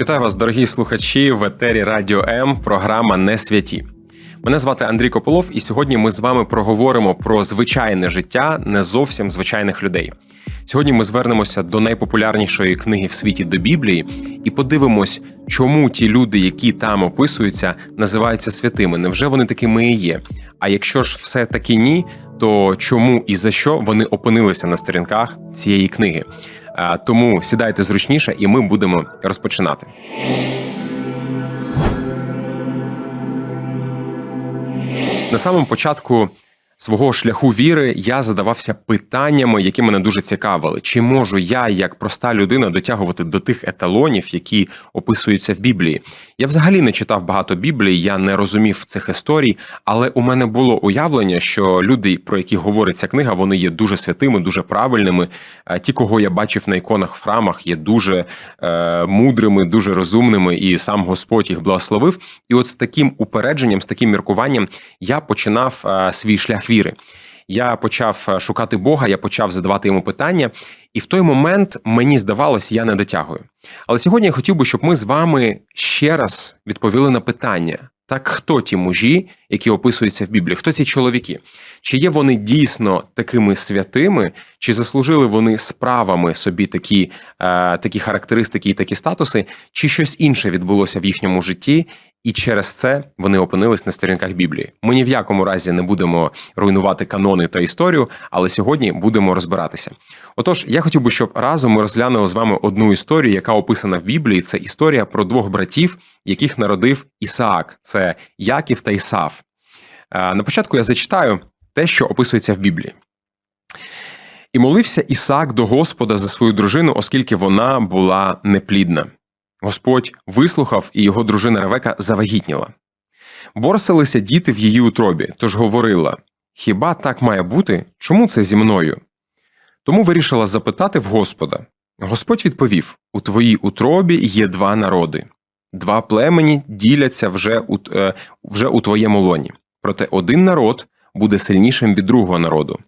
Вітаю вас, дорогі слухачі в етері Радіо М. Програма Не святі. Мене звати Андрій Кополов, і сьогодні ми з вами проговоримо про звичайне життя не зовсім звичайних людей. Сьогодні ми звернемося до найпопулярнішої книги в світі до Біблії і подивимось, чому ті люди, які там описуються, називаються святими. Невже вони такими і є? А якщо ж все таки ні, то чому і за що вони опинилися на сторінках цієї книги? Тому сідайте зручніше, і ми будемо розпочинати. На самому початку свого шляху віри я задавався питаннями, які мене дуже цікавили. Чи можу я, як проста людина, дотягувати до тих еталонів, які описуються в Біблії? Я взагалі не читав багато Біблії, я не розумів цих історій, але у мене було уявлення, що люди, про які говорить ця книга, вони є дуже святими, дуже правильними. Е, Ті, кого я бачив на іконах в храмах, є дуже е, мудрими, дуже розумними, і сам Господь їх благословив. І от з таким упередженням, з таким міркуванням, я починав е, свій шлях віри. Я почав е, шукати Бога, я почав задавати йому питання, і в той момент мені здавалось, я не дотягую. Але сьогодні я хотів би, щоб ми з вами ще раз відповіли на питання: так хто ті мужі, які описуються в Біблії? Хто ці чоловіки? Чи є вони дійсно такими святими, чи заслужили вони справами собі такі, е, такі характеристики і такі статуси, чи щось інше відбулося в їхньому житті, і через це вони опинились на сторінках Біблії. Ми ні в якому разі не будемо руйнувати канони та історію, але сьогодні будемо розбиратися. Отож, я хотів би, щоб разом ми розглянули з вами одну історію, яка описана в Біблії. Це історія про двох братів, яких народив Ісаак. Це Яків та Ісав. Е, На початку я зачитаю те, що описується в Біблії. І молився Ісаак до Господа за свою дружину, оскільки вона була неплідна. Господь вислухав, і його дружина Ревека завагітніла. Борсилися діти в її утробі, тож говорила: Хіба так має бути? Чому це зі мною? Тому вирішила запитати в Господа. Господь відповів: У твоїй утробі є два народи, два племені діляться вже у, е, вже у твоєму лоні. Проте один народ буде сильнішим від другого народу,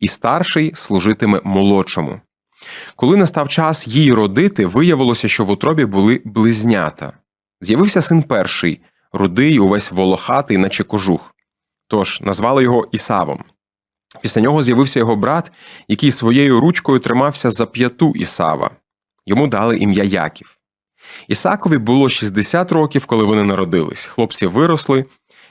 і старший служитиме молодшому. Коли настав час її родити, виявилося, що в утробі були близнята. З'явився син перший, рудий, увесь волохатий, наче кожух. Тож назвали його Ісавом. Після нього з'явився його брат, який своєю ручкою тримався за п'яту Ісава. Йому дали ім'я Яків. Ісакові було 60 років, коли вони народились. Хлопці виросли.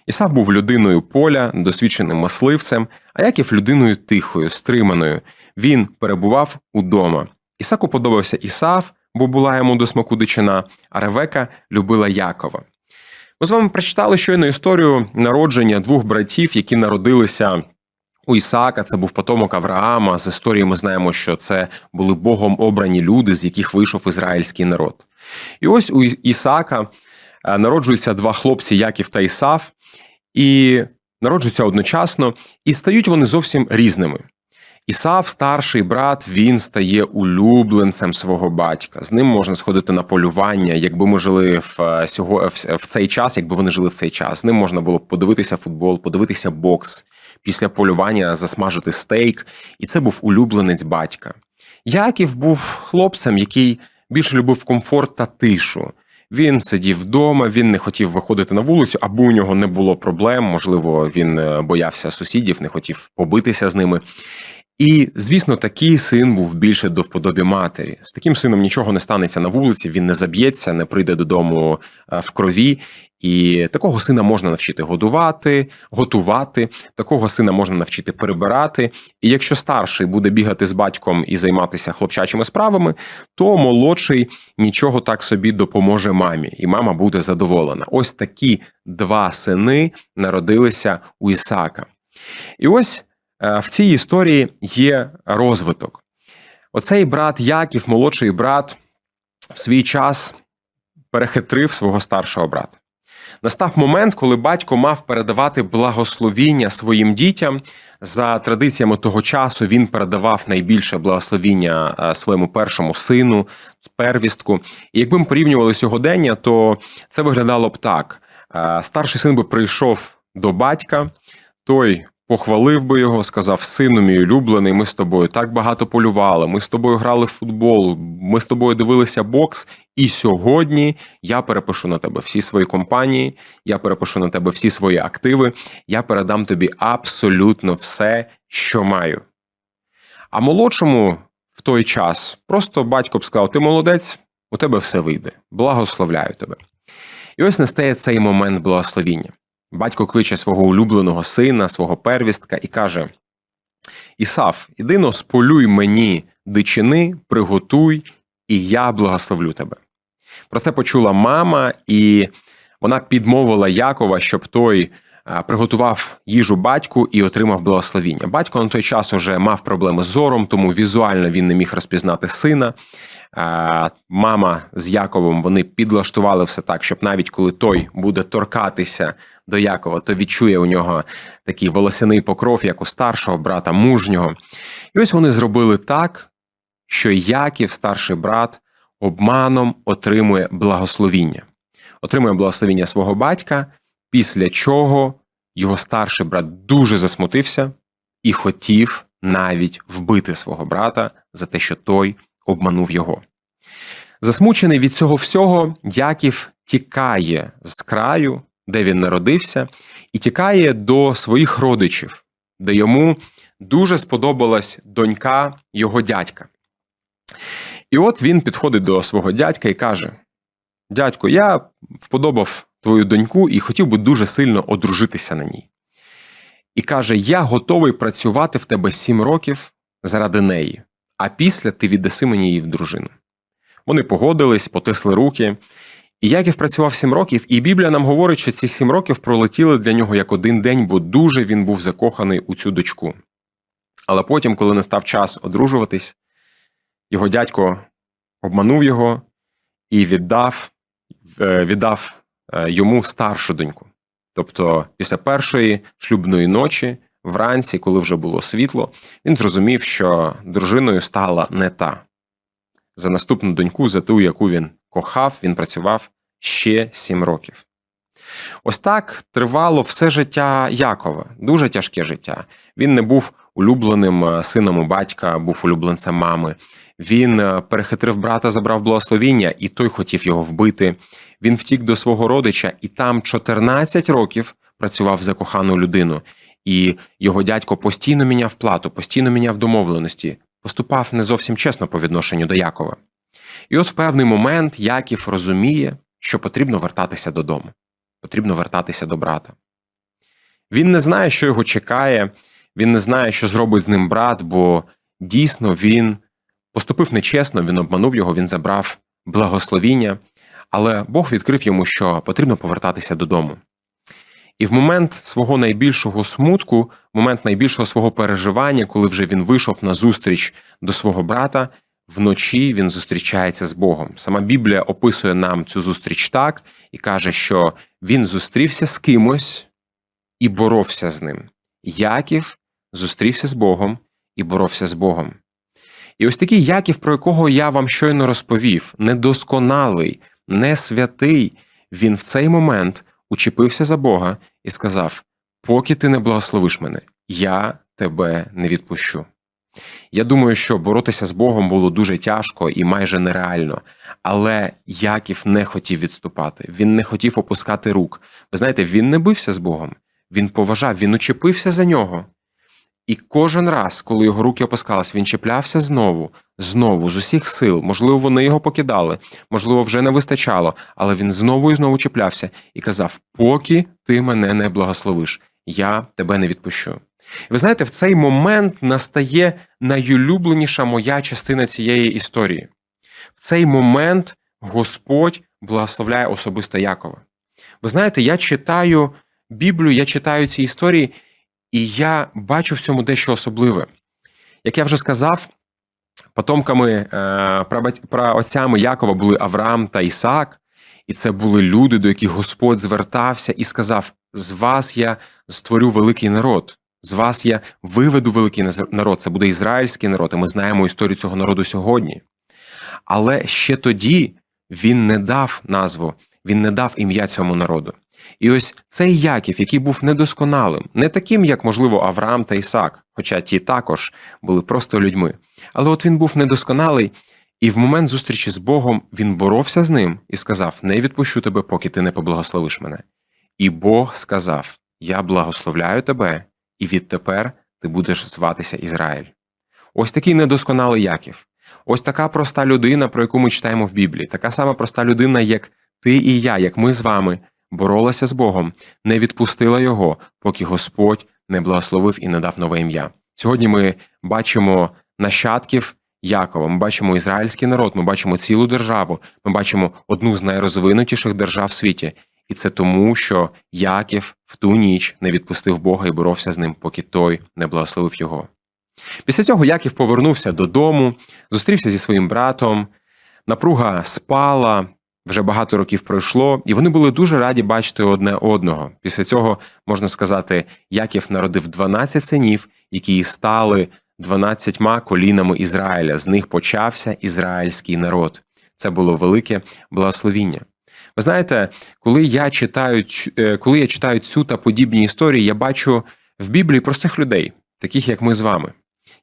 Ісав був людиною поля, досвідченим мисливцем, а Яків людиною тихою, стриманою. Він перебував удома. Ісаку подобався Ісав, бо була йому до смаку дичина, а Ревека любила Якова. Ми з вами прочитали щойно історію народження двох братів, які народилися у Ісаака. Це був потомок Авраама. З історії ми знаємо, що це були Богом обрані люди, з яких вийшов ізраїльський народ. І ось у Ісаака е, народжуються два хлопці, Яків та Ісав, і народжуються одночасно, і стають вони зовсім різними. Ісав, старший брат, він стає улюбленцем свого батька. З ним можна сходити на полювання. Якби ми жили в е, сього в, цей час, якби вони жили в цей час, з ним можна було б подивитися футбол, подивитися бокс, після полювання засмажити стейк, і це був улюбленець батька. Яків був хлопцем, який більше любив комфорт та тишу. Він сидів вдома, він не хотів виходити на вулицю, або у нього не було проблем. Можливо, він е, боявся сусідів, не хотів побитися з ними. І, звісно, такий син був більше до вподобі матері. З таким сином нічого не станеться на вулиці, він не заб'ється, не прийде додому е, в крові. І такого сина можна навчити годувати, готувати, такого сина можна навчити перебирати. І якщо старший буде бігати з батьком і займатися хлопчачими справами, то молодший нічого так собі допоможе мамі, і мама буде задоволена. Ось такі два сини народилися у Ісака. І ось в цій історії є розвиток. Оцей брат Яків, молодший брат, в свій час перехитрив свого старшого брата. Настав момент, коли батько мав передавати благословіння своїм дітям. За традиціями того часу він передавав найбільше благословіння е, своєму першому сину, первістку. І якби ми порівнювали сьогодення, то це виглядало б так: Е, старший син би прийшов до батька, той похвалив би його, сказав: Сину мій улюблений, ми з тобою так багато полювали, ми з тобою грали в футбол, ми з тобою дивилися бокс, і сьогодні я перепишу на тебе всі свої компанії, я перепишу на тебе всі свої активи, я передам тобі абсолютно все, що маю. А молодшому в той час просто батько б сказав: Ти молодець, у тебе все вийде, благословляю тебе. І ось настає цей момент благословіння. Батько кличе свого улюбленого сина, свого первістка, і каже: Ісав, іди но сполюй мені дичини, приготуй, і я благословлю тебе. Про це почула мама, і вона підмовила Якова, щоб той приготував їжу батьку і отримав благословіння. Батько на той час уже мав проблеми з зором, тому візуально він не міг розпізнати сина. Мама з Яковом вони підлаштували все так, щоб навіть коли той буде торкатися до Якова, то відчує у нього такий волосяний покров, як у старшого брата мужнього. І ось вони зробили так, що Яків, старший брат, обманом отримує благословіння, отримує благословіння свого батька, після чого його старший брат дуже засмутився і хотів навіть вбити свого брата за те, що той обманув його. Засмучений від цього всього, Яків тікає з краю, де він народився, і тікає до своїх родичів, де йому дуже сподобалась донька його дядька. І от він підходить до свого дядька і каже: Дядько, я вподобав твою доньку і хотів би дуже сильно одружитися на ній. І каже: Я готовий працювати в тебе сім років заради неї, а після ти віддаси мені її в дружину. Вони погодились, потисли руки. І Яків працював сім років, і Біблія нам говорить, що ці сім років пролетіли для нього як один день, бо дуже він був закоханий у цю дочку. Але потім, коли настав час одружуватись, його дядько обманув його і віддав, е, віддав е, йому старшу доньку. Тобто, після першої шлюбної ночі, вранці, коли вже було світло, він зрозумів, що дружиною стала не та. За наступну доньку, за ту, яку він кохав, він працював ще сім років. Ось так тривало все життя Якова, дуже тяжке життя. Він не був улюбленим е, сином у батька, був улюбленцем мами. Він е, перехитрив брата, забрав благословіння, і той хотів його вбити. Він втік до свого родича і там 14 років працював за кохану людину. І його дядько постійно міняв плату, постійно міняв домовленості, поступав не зовсім чесно по відношенню до Якова. І от в певний момент Яків розуміє, що потрібно вертатися додому, потрібно вертатися до брата. Він не знає, що його чекає, він не знає, що зробить з ним брат, бо дійсно він поступив нечесно, він обманув його, він забрав благословіння, але Бог відкрив йому, що потрібно повертатися додому. І в момент свого найбільшого смутку, в момент найбільшого свого переживання, коли вже він вийшов на зустріч до свого брата, вночі він зустрічається з Богом. Сама Біблія описує нам цю зустріч так і каже, що він зустрівся з кимось і боровся з ним. Яків зустрівся з Богом і боровся з Богом. І ось такий Яків, про якого я вам щойно розповів, недосконалий, не святий, він в цей момент учепився за Бога і сказав: Поки ти не благословиш мене, я тебе не відпущу. Я думаю, що боротися з Богом було дуже тяжко і майже нереально, але Яків не хотів відступати, він не хотів опускати рук. Ви знаєте, він не бився з Богом, він поважав, він учепився за нього. І кожен раз, коли його руки опускались, він чіплявся знову, знову, з усіх сил. Можливо, вони його покидали, можливо, вже не вистачало, але він знову і знову чіплявся і казав: Поки ти мене не благословиш, я тебе не відпущу. І ви знаєте, в цей момент настає найулюбленіша моя частина цієї історії. В цей момент Господь благословляє особисто Якова. Ви знаєте, я читаю Біблію, я читаю ці історії. І я бачу в цьому дещо особливе. Як я вже сказав, потомками е, праотцями Якова були Авраам та Ісаак, і це були люди, до яких Господь звертався і сказав: З вас я створю великий народ, з вас я виведу великий народ. Це буде ізраїльський народ, і ми знаємо історію цього народу сьогодні. Але ще тоді він не дав назву, він не дав ім'я цьому народу. І ось цей Яків, який був недосконалим, не таким, як, можливо, Авраам та Ісак, хоча ті також були просто людьми. Але от він був недосконалий, і в момент зустрічі з Богом він боровся з ним і сказав: Не відпущу тебе, поки ти не поблагословиш мене. І Бог сказав: Я благословляю тебе, і відтепер ти будеш зватися Ізраїль. Ось такий недосконалий Яків. Ось така проста людина, про яку ми читаємо в Біблії, така сама проста людина, як ти і я, як ми з вами, боролася з Богом, не відпустила його, поки Господь не благословив і не дав нове ім'я. Сьогодні ми бачимо нащадків Якова, ми бачимо ізраїльський народ, ми бачимо цілу державу, ми бачимо одну з найрозвинутіших держав в світі. І це тому, що Яків в ту ніч не відпустив Бога і боровся з ним, поки той не благословив його. Після цього Яків повернувся додому, зустрівся зі своїм братом. Напруга спала, вже багато років пройшло, і вони були дуже раді бачити одне одного. Після цього можна сказати, Яків народив 12 синів, які стали 12 колінами Ізраїля. З них почався ізраїльський народ. Це було велике благословіння. Ви знаєте, коли я читаю е, коли я читаю цю та подібні історії, я бачу в Біблії простих людей, таких як ми з вами.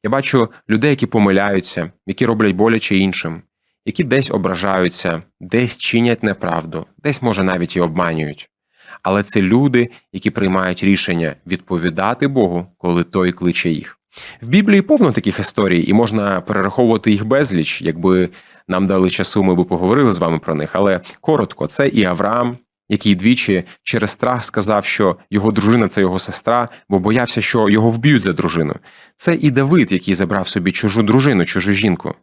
Я бачу людей, які помиляються, які роблять боляче іншим, які десь ображаються, десь чинять неправду, десь, може, навіть і обманюють. Але це люди, які приймають рішення відповідати Богу, коли той кличе їх. В Біблії повно таких історій, і можна перераховувати їх безліч, якби нам дали часу, ми би поговорили з вами про них. Але коротко, це і Авраам, який двічі через страх сказав, що його дружина це його сестра, бо боявся, що його вб'ють за дружину. Це і Давид, який забрав собі чужу дружину, чужу жінку.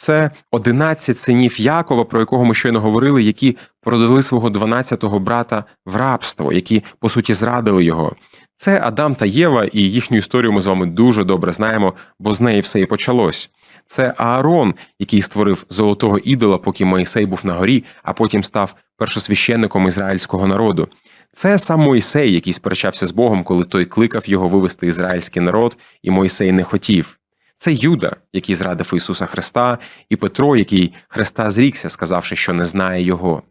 Це 11 синів Якова, про якого ми щойно говорили, які продали свого 12-го брата в рабство, які по суті зрадили його. Це Адам та Єва, і їхню історію ми з вами дуже добре знаємо, бо з неї все і почалось. Це Аарон, який створив золотого ідола, поки Моїсей був на горі, а потім став першосвященником ізраїльського народу. Це сам Моїсей, який сперечався з Богом, коли той кликав його вивести ізраїльський народ, і Моїсей не хотів. Це Юда, який зрадив Ісуса Христа, і Петро, який Христа зрікся, сказавши, що не знає Його.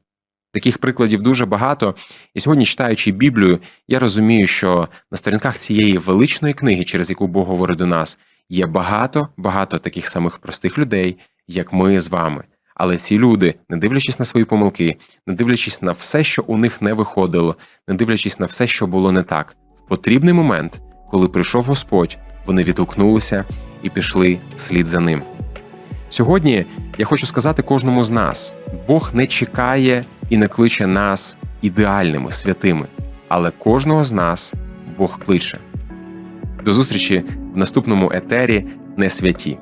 Таких прикладів дуже багато, і сьогодні, читаючи Біблію, я розумію, що на сторінках цієї величної книги, через яку Бог говорить до нас, є багато багато таких самих простих людей, як ми з вами. Але ці люди, не дивлячись на свої помилки, не дивлячись на все, що у них не виходило, не дивлячись на все, що було не так, в потрібний момент, коли прийшов Господь, вони відгукнулися і пішли вслід за ним. Сьогодні я хочу сказати кожному з нас: Бог не чекає і не кличе нас ідеальними, святими, але кожного з нас Бог кличе. До зустрічі в наступному етері не святі.